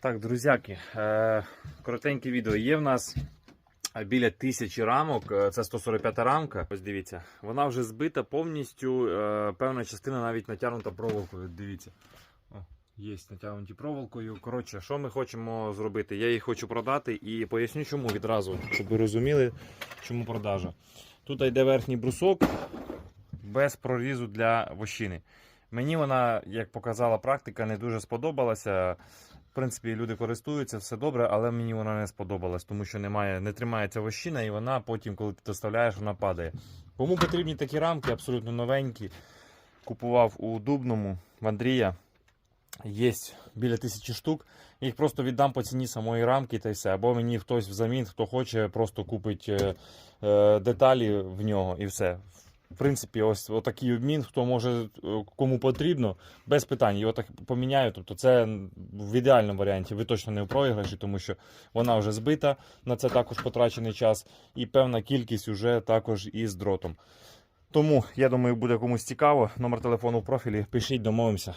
Так, друзяки, е, коротеньке відео. Є в нас біля тисячі рамок, е, це 145 рамка. Ось дивіться, вона вже збита повністю. е, Певна частина навіть натягнута проволокою. Дивіться. О, є натягнуті проволокою. Коротше, що ми хочемо зробити? Я їх хочу продати і поясню, чому відразу, щоб ви розуміли, чому продажа. Тут йде верхній брусок без прорізу для вощини. Мені вона, як показала практика, не дуже сподобалася. Принципі, люди користуються, все добре, але мені вона не сподобалась, тому що немає, не тримається вощина, і вона потім, коли ти доставляєш, вона падає. Кому потрібні такі рамки, абсолютно новенькі. Купував у Дубному в Андрія. Є біля тисячі штук. Їх просто віддам по ціні самої рамки та й все. Або мені хтось взамін, хто хоче, просто купить е, е, деталі в нього і все. В принципі, ось такий обмін, хто може, е, кому потрібно, без питань. Його так поміняю. Тобто, це в ідеальному варіанті. Ви точно не в проіграші, тому що вона вже збита. На це також потрачений час, і певна кількість вже також із дротом. Тому я думаю, буде комусь цікаво. Номер телефону в профілі. Пишіть, домовимося.